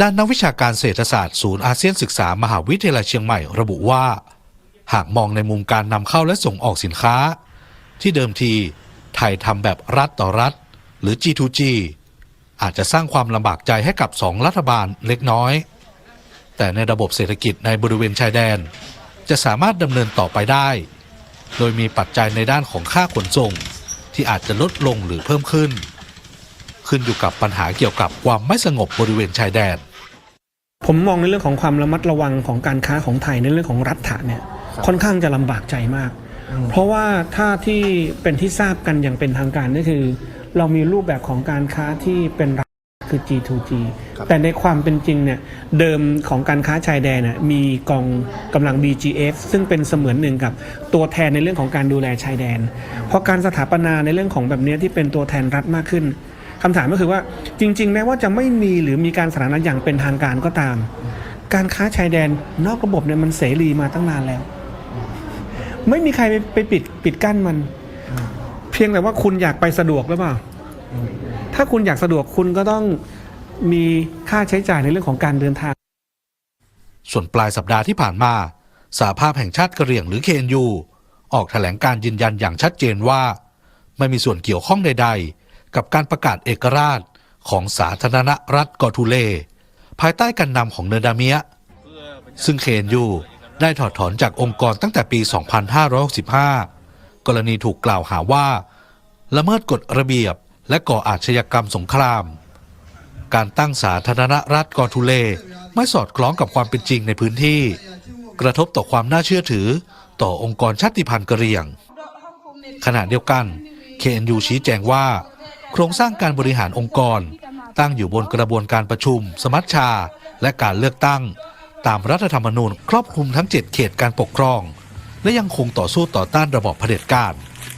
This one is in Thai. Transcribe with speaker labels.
Speaker 1: ด้านนักวิชาการเศรษฐศาสตร์ศูนย์อาเซียนศึกษามหาวิทยาลัยเชียงใหม่ระบุว่า หากมองในมุมการนำเข้าและส่งออกสินค้า ที่เดิมทีไทยทำแบบรัฐต่อรัฐ หรือ G2G อาจจะสร้างความลำบากใจให้กับสองรัฐบาลเล็กน้อย แต่ในระบบเศรษฐกิจในบริเวณชายแดน จะสามารถดำเนินต่อไปได้ โดยมีปัจจัยในด้านของค่าขนส่ง ที่อาจจะลดลงหรือเพิ่มขึ้น ขึ้นอยู่กับปัญหาเกี่ยวกับความไม่สงบบริเวณชายแดน
Speaker 2: ผมมองในเรื่องของความระมัดระวังของการค้าของไทยในเรื่องของรัฐะเนี่ยค่อนข้างจะลำบากใจมาก เพราะว่าถ้าที่เป็นที่ทราบกันอย่างเป็นทางการก็คือ เรามีรูปแบบของการค้าที่เป็นรัฐคือ G2G แต่ในความเป็นจริงเนี่ยเดิมของการค้าชายแดนน่ะมีกองกำลัง BGF ซึ่งเป็นเสมือนหนึ่งกับตัวแทนในเรื่องของการดูแลชายแดน เพราะการสถาปนาในเรื่องของแบบเนี้ยที่เป็นตัวแทนรัฐมากขึ้น คำถามก็คือว่าจริง ๆ แม้ว่าจะไม่มีหรือมีการสถานะอย่างเป็นทางการก็ตาม การค้าชายแดนนอกระบบเนี่ยมันเสรีมาตั้งนานแล้ว ไม่มีใครไปไปปิดปิดกั้นมัน เพียงแต่ว่าคุณอยากไปสะดวกหรือเปล่า ถ้าคุณอยากสะดวกคุณก็ต้องมีค่าใช้จ่ายในเรื่องของการเดินทาง
Speaker 1: ส่วนปลายสัปดาห์ที่ผ่านมาสหภาพแห่งชาติกะเหรี่ยงหรือ KNU ออกแถลงการยืนยันอย่างชัดเจนว่า ไม่มีส่วนเกี่ยวข้องใด ๆ กับการประกาศเอกราชของสาธารณรัฐกอทูเล ภายใต้การนำของเนดาเมียซึ่ง KNU ได้ถอดถอนจากองค์กรตั้งแต่ปี 2565 กรณีถูกกล่าวหาว่า ละเมิดกฎระเบียบและก่ออาชญากรรมสงคราม การตั้งสาธารณรัฐกอทูเลไม่สอดคล้องกับความเป็นจริงในพื้นที่ กระทบต่อความน่าเชื่อถือต่อองค์กรชาติพันธุ์กะเหรี่ยง ขณะเดียวกัน KNU ชี้แจงว่า ครงสร้างการบริหารองค์กร ตั้งอยู่บนกระบวนการประชุม สมัชชา และการเลือกตั้ง ตามรัฐธรรมนูญครอบคลุมทั้ง 7 เขตการปกครอง และยังคงต่อสู้ต่อต้านระบอบเผด็จการ